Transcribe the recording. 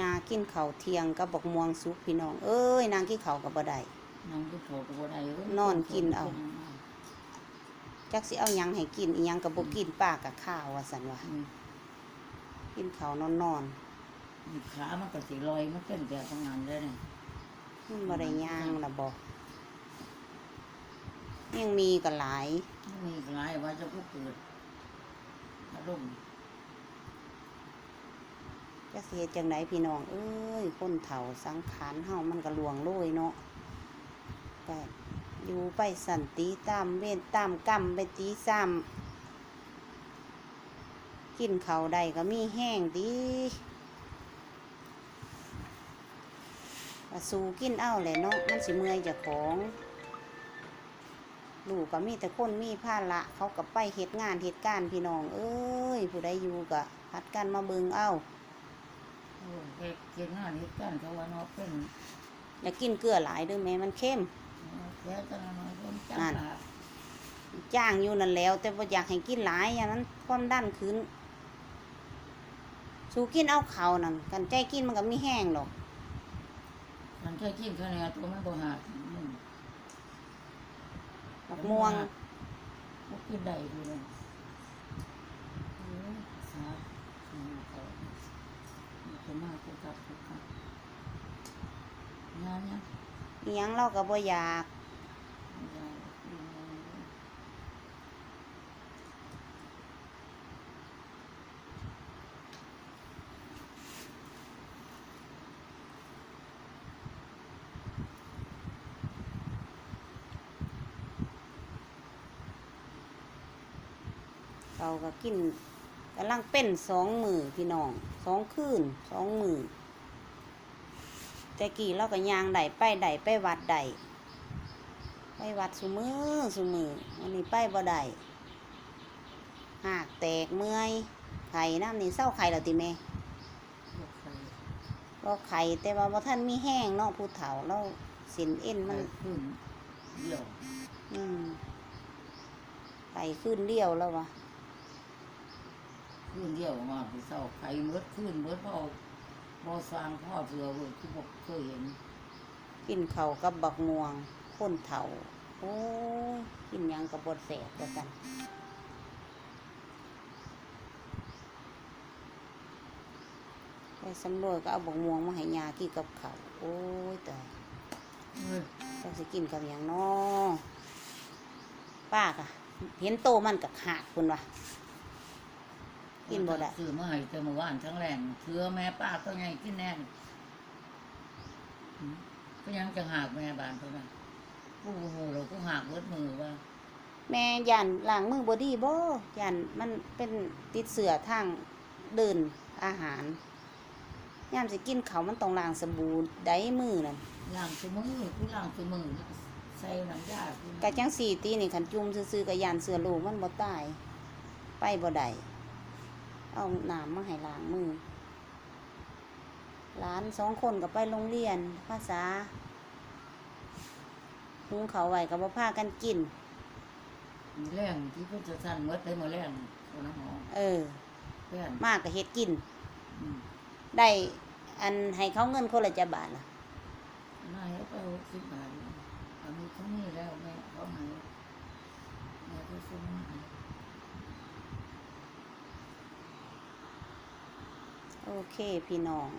ยากินข้าวเที่ยงกับบักม่วงสุกพี่น้อง เอ้ย นางกินข้าวกับบ่ได้นั่งที่โผล่ตัวใดเอ้ยนอนกินเอาจักสิเอาหยังให้กินอีหยังกับบ่กินป้ากับข้าวว่าซั่นว่าอืมกินข้าวนอนนอนขามันก็สิลอยมันเต้นแต่ทำงานเลยเนี่ยๆมันบ่ได้ย่างล่ะบ่ยังมีก็หลายมันมีหลายว่าจะพูดเกิดอารมณ์ จักสิเฮ็ดจังไดพี่น้อง เอ้ยคนเฒ่าสังขารเฮามันก็ลวงโลยเนาะก็อยู่ไปสันติตามเวรตามกรรมไปตีซ้ำกินเขาใดก็มีแห้งดีก็สู้กินเอ้าแหละเนาะมันสิเมื่อยจากของลูกก็มีแต่คนมีภาระเขาก็ไปเหตุงานเหตุการณ์พี่น้อง เอ้ย ผู้ใดอยู่ก็พัดกันมาเบิงเอ้า โอ้ยแกกินงานนี้กันเขาว่าเนาะเป็นอย่ากินเกลือหลายเด้วยแม่มันเข้มแกจะนอนคนจังนั่นหวะจ้างอยู่นั่นแหล้ว แต่ว่าอยากให้กินหลายอย่างนั้นความดันขึ้น สู้กินเอาเขาวนั่นกันใจกินมันก็ไม่แห้งหรอกมันแค่กินแค่นี้ตัวมันบ่หักอืมบักม่วงมันกินได้ดีเลยเออสาธุเขามันจะมากกูกลับกูกลับงานเนี่ยอิหยังเราก็บ่อยากไม่ได้ดีเลยเราก็กิน กำลังเป็นสองมือพี่น้องสองคืนสองมือแต่กี่เราก็ยางไดไปไดไปวัดไดไปวัดสุมือสุมือวันนี้ไปบ่ได้หากแตกเมื่อยไข่น้ำนี่เศร้าไข่แล้วติแม่ลูกใครก็ไข่แต่ว่าบ่ท่านมีแห้งเนาะผู้เฒ่าเราสินเอ็นมัมันนขึ้นเดี่ยวอืมไข่ขึ้นเลี้ยวแล้ววะ ขึ้นเดี่ยวมาพี่เศร้าไข่เมืดขึ้นเมืดพ่อพ่อสร้างพ่อเสือเว้ยที่บอกเคยเห็น กินข้าวกับบักม่วงคนเฒ่าโอ้ยกินหยังกับบดแสบกัน ไปสำรวจก็เอาบักม่วงมาให้ยากินกับข้าวโอ้ยแต่เฮ้ยเราจะกินกับอย่างน้อป้ากะเห็นโตมันกับขาดคุณวะ กินบ่ได้ ซื้อมาให้แต่เมื่อวานทั้งแรงเถือแม่ป้าก็ยังกินแน่นหืมก็ยังจะหักแม่บานเท่านั้นผู้หูเราก็หักเวิดมือว่าแม่ยันล้างมือบอดี้บ่ยันมันเป็นติดเสือทางเดินอาหารยามสิกินเขาวมันต้องล้างสบู่ได้มือนั่นล้างตัวมือกูล้างตัวมือใส่น้ำยากู กะจังสี่ตีนี่ขันจุ่มซื่อๆกะยันเสือลูกมันบ่ตาย ไปบ่ได้ เอาน้ำมาให้ล้างมือหลานสองคนก็ไปโรงเรียน ภาษาหุงเขาวไว้ก็บ่พากันกินแรงที่เพิ่นจะสั่นเมื่อได้มาแรงคนน้ำหอมเออแป้นมากก็เฮ็ดกินอืมได้อันให้เขาเงินคนละจะบาทล่ะนายเอาไปหกสิบบาทเลยอันนี้เขามีแล้วแม่เขาให้แม่ก็ซื้อมาให้ โอเค พี่น้อง